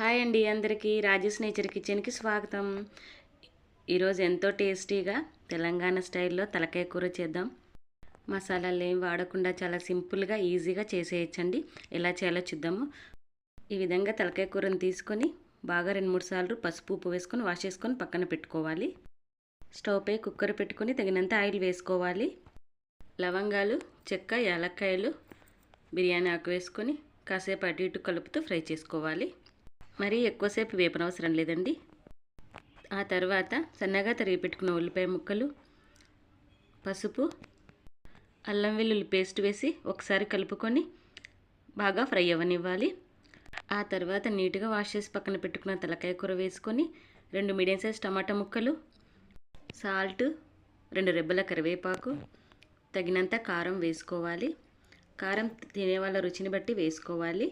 Hi అండి అందరికీ Rajesh nature కిచెన్కి స్వాగతం. ఈరోజు ఎంతో టేస్టీగా తెలంగాణ స్టైల్లో తలకాయ కూర చేద్దాం. మసాలాలు ఏం వాడకుండా చాలా సింపుల్గా ఈజీగా చేసేయచ్చండి. ఎలా చేయాలో చూద్దాము. ఈ విధంగా తలకాయ కూరని తీసుకొని బాగా రెండు మూడు సార్లు పసుపు ఉప్పు వేసుకొని వాష్ చేసుకొని పక్కన పెట్టుకోవాలి. స్టవ్ పై కుక్కర్ పెట్టుకొని తగినంత ఆయిల్ వేసుకోవాలి. లవంగాలు చెక్క యాలక్కాయలు బిర్యానీ ఆకు వేసుకొని కాసేపు అటు ఇటు కలుపుతూ ఫ్రై చేసుకోవాలి. మరీ ఎక్కువసేపు వేపనవసరం లేదండి. ఆ తర్వాత సన్నగా తరిగి పెట్టుకున్న ఉల్లిపాయ ముక్కలు పసుపు అల్లం వెల్లుల్లి పేస్ట్ వేసి ఒకసారి కలుపుకొని బాగా ఫ్రై అవ్వనివ్వాలి. ఆ తర్వాత నీట్గా వాష్ చేసి పక్కన పెట్టుకున్న తలకాయ కూర వేసుకొని రెండు మీడియం సైజ్ టమాటా ముక్కలు సాల్ట్ రెండు రెబ్బల కరివేపాకు తగినంత కారం వేసుకోవాలి. కారం తినే వాళ్ళ రుచిని బట్టి వేసుకోవాలి.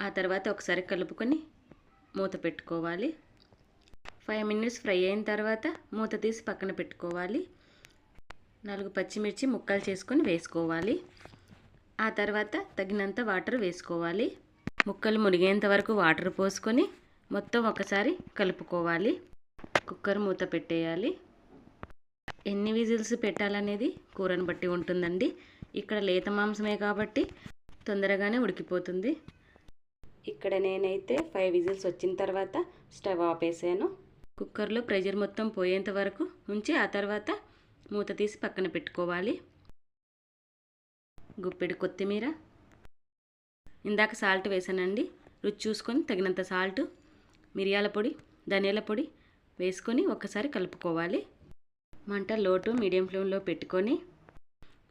ఆ తర్వాత ఒకసారి కలుపుకొని మూత పెట్టుకోవాలి. ఫైవ్ మినిట్స్ ఫ్రై అయిన తర్వాత మూత తీసి పక్కన పెట్టుకోవాలి. నాలుగు పచ్చిమిర్చి ముక్కలు చేసుకొని వేసుకోవాలి. ఆ తర్వాత తగినంత వాటర్ వేసుకోవాలి. ముక్కలు మునిగేంత వరకు వాటర్ పోసుకొని మొత్తం ఒకసారి కలుపుకోవాలి. కుక్కర్ మూత పెట్టేయాలి. ఎన్ని విజిల్స్ పెట్టాలనేది కూరను బట్టి ఉంటుందండి. ఇక్కడ లేత మాంసమే కాబట్టి తొందరగానే ఉడికిపోతుంది. ఇక్కడ నేనైతే ఫైవ్ విజిల్స్ వచ్చిన తర్వాత స్టవ్ ఆపేసాను. కుక్కర్లో ప్రెషర్ మొత్తం పోయేంత వరకు ఉంచి ఆ తర్వాత మూత తీసి పక్కన పెట్టుకోవాలి. గుప్పెడు కొత్తిమీర. ఇందాక సాల్ట్ వేసానండి. రుచి చూసుకొని తగినంత సాల్ట్ మిరియాల పొడి ధనియాల పొడి వేసుకొని ఒకసారి కలుపుకోవాలి. మంట లోటు మీడియం ఫ్లేమ్లో పెట్టుకొని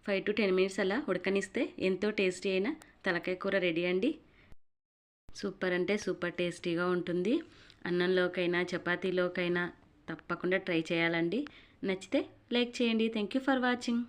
ఫైవ్ టు టెన్ మినిట్స్ అలా ఉడకనిస్తే ఎంతో టేస్టీ అయిన తలకాయ కూర రెడీ అండి. సూపర్ అంటే సూపర్ టేస్టీగా ఉంటుంది. అన్నంలోకైనా చపాతీలోకైనా తప్పకుండా ట్రై చేయాలండి. నచ్చితే లైక్ చేయండి. Thank you for watching